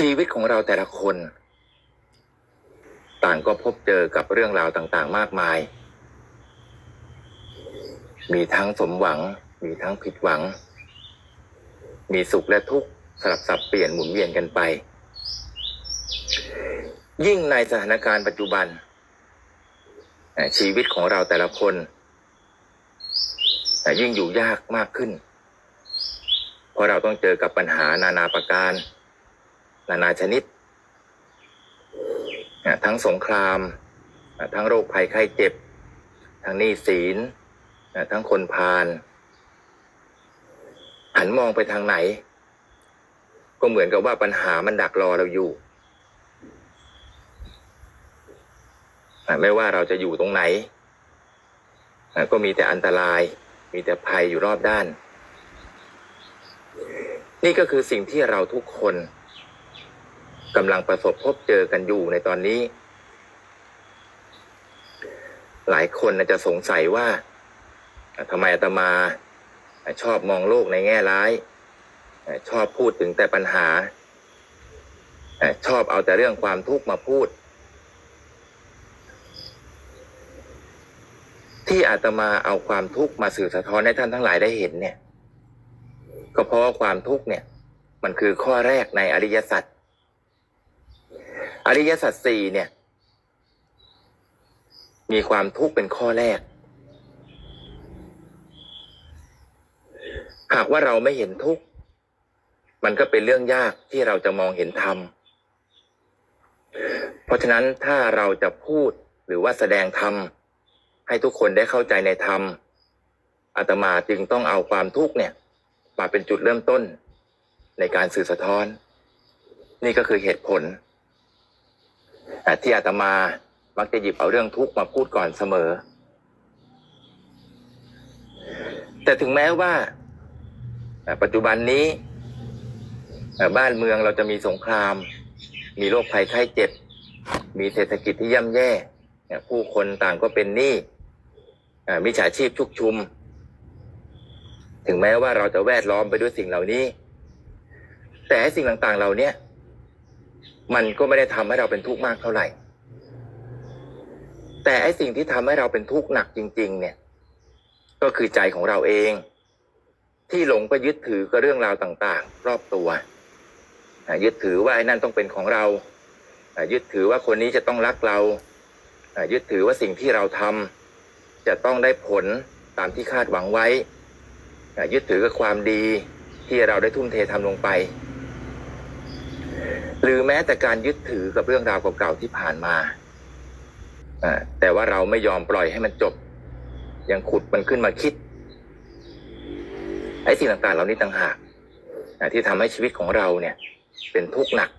ชีวิตของเราแต่ละคน ต่างก็พบเจอกับเรื่องราวต่างๆ มากมาย มีทั้งสมหวัง มีทั้งผิดหวัง มีสุขและทุกข์สลับสับเปลี่ยนหมุนเวียนกันไป ยิ่งในสถานการณ์ปัจจุบัน ชีวิตของเราแต่ละคนยิ่งอยู่ยากมากขึ้น เพราะเราต้องเจอกับปัญหานานาประการ นานาชนิด ทั้งสงคราม ทั้งโรคภัยไข้เจ็บ ทั้งหนี้ศีล ทั้งคนพาลหันมองไปทางไหน ก็เหมือนกับว่าปัญหามันดักรอเราอยู่ ไม่ว่าเราจะอยู่ตรงไหน ก็มีแต่อันตราย มีแต่ภัยอยู่รอบด้าน นี่ก็คือสิ่งที่เราทุกคน กำลังประสบพบเจอกันอยู่ในตอนนี้ หลายคนอาจจะสงสัยว่าทำไมอาตมาชอบมองโลกในแง่ร้าย ชอบพูดถึงแต่ปัญหา ชอบเอาแต่เรื่องความทุกข์มาพูด ที่อาตมาเอาความทุกข์มาสื่อสะท้อนให้ท่านทั้งหลายได้เห็นเนี่ย ก็เพราะว่าความทุกข์เนี่ย มันคือข้อแรกในอริยสัจ อริยสัจสี่เนี่ย มีความทุกข์เป็นข้อแรก หากว่าเราไม่เห็นทุกข์ มันก็เป็นเรื่องยากที่เราจะมองเห็นธรรม เพราะฉะนั้นถ้าเราจะพูดหรือว่าแสดงธรรม ให้ทุกคนได้เข้าใจในธรรมอาตมาจึงต้องเอาความทุกข์เนี่ย มาเป็นจุดเริ่มต้นในการสื่อสะท้อน นี่ก็คือเหตุผล ที่อาตมามักจะหยิบเอาเรื่องทุกข์มาพูดก่อนเสมอ แต่ถึงแม้ว่า ปัจจุบันนี้ บ้านเมืองเราจะมีสงคราม มีโรคภัยไข้เจ็บ มีเศรษฐกิจที่ย่ำแย่ ผู้คนต่างก็เป็นหนี้มิจฉาชีพชุกชุม ถึงแม้ว่าเราจะแวดล้อมไปด้วยสิ่งเหล่านี้ แต่สิ่งต่างๆ เหล่านี้ มันก็ไม่ได้ทำให้เราเป็นทุกข์มากเท่าไหร่ แต่ไอ้สิ่งที่ทำให้เราเป็นทุกข์หนักจริง ๆ เนี่ย ก็คือใจของเราเอง ที่หลงไปยึดถือกับเรื่องราวต่าง ๆ รอบตัวยึดถือว่าไอ้นั่นต้องเป็นของเรายึดถือว่าคนนี้จะต้องรักเรายึดถือว่าสิ่งที่เราทำจะต้องได้ผลตามที่คาดหวังไว้ยึดถือกับความดีที่เราได้ทุ่มเททำลงไป หรือแม้แต่การยึดถือกับเรื่องราวเก่าๆที่ผ่านมาแต่ว่าเราไม่ยอมปล่อยให้มันจบ ยังขุดมันขึ้นมาคิด ไอ้สิ่งต่างๆเหล่านี้ต่างหากที่ทำให้ชีวิตของเราเนี่ย เป็นทุกข์หนัก